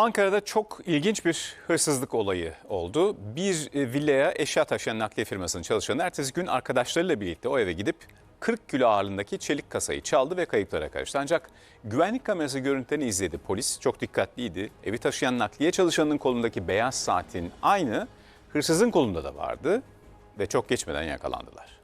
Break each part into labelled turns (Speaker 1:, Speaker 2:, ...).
Speaker 1: Ankara'da çok ilginç bir hırsızlık olayı oldu. Bir e, villaya eşya taşıyan nakliye firmasının çalışanı ertesi gün arkadaşlarıyla birlikte o eve gidip 40 kilo ağırlığındaki çelik kasayı çaldı ve kayıplara karıştı. Ancak güvenlik kamerası görüntülerini izledi polis. Çok dikkatliydi. Evi taşıyan nakliye çalışanının kolundaki beyaz saatin aynı hırsızın kolunda da vardı ve çok geçmeden yakalandılar.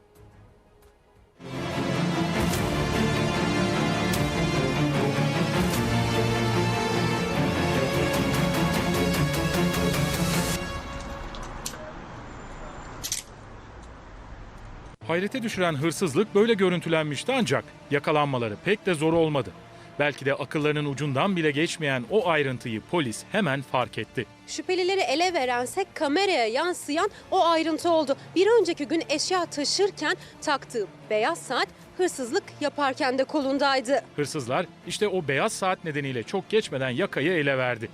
Speaker 2: Hayrete düşüren hırsızlık böyle görüntülenmişti ancak yakalanmaları pek de zor olmadı. Belki de akıllarının ucundan bile geçmeyen o ayrıntıyı polis hemen fark etti.
Speaker 3: Şüphelileri ele verense kameraya yansıyan o ayrıntı oldu. Bir önceki gün eşya taşırken taktığı beyaz saat hırsızlık yaparken de kolundaydı.
Speaker 2: Hırsızlar işte o beyaz saat nedeniyle çok geçmeden yakayı ele verdi.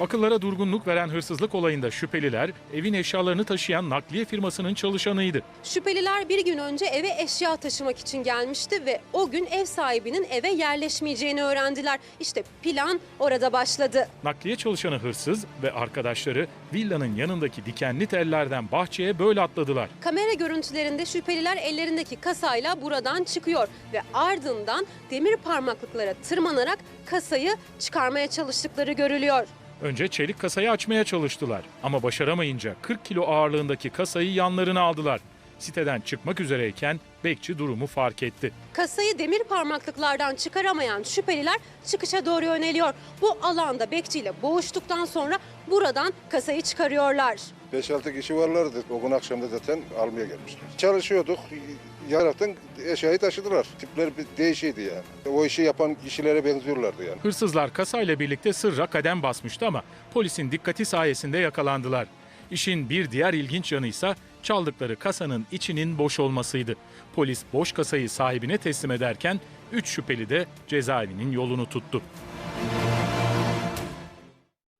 Speaker 2: Akıllara durgunluk veren hırsızlık olayında şüpheliler evin eşyalarını taşıyan nakliye firmasının çalışanıydı.
Speaker 3: Şüpheliler bir gün önce eve eşya taşımak için gelmişti ve o gün ev sahibinin eve yerleşmeyeceğini öğrendiler. İşte plan orada başladı.
Speaker 2: Nakliye çalışanı hırsız ve arkadaşları villanın yanındaki dikenli tellerden bahçeye böyle atladılar.
Speaker 3: Kamera görüntülerinde şüpheliler ellerindeki kasayla buradan çıkıyor ve ardından demir parmaklıklara tırmanarak kasayı çıkarmaya çalıştıkları görülüyor.
Speaker 2: Önce çelik kasayı açmaya çalıştılar ama başaramayınca 40 kilo ağırlığındaki kasayı yanlarına aldılar. Siteden çıkmak üzereyken bekçi durumu fark etti.
Speaker 3: Kasayı demir parmaklıklardan çıkaramayan şüpheliler çıkışa doğru yöneliyor. Bu alanda bekçiyle boğuştuktan sonra buradan kasayı çıkarıyorlar.
Speaker 4: 5-6 kişi varlardı. O gün akşam da zaten almaya gelmişler. Çalışıyorduk. Yaraktan eşyayı taşıdılar. Tipler bir değişiydi yani. O işi yapan kişilere benziyorlardı yani.
Speaker 2: Hırsızlar kasayla birlikte sırra kadem basmıştı ama polisin dikkati sayesinde yakalandılar. İşin bir diğer ilginç yanı ise çaldıkları kasanın içinin boş olmasıydı. Polis boş kasayı sahibine teslim ederken 3 şüpheli de cezaevinin yolunu tuttu.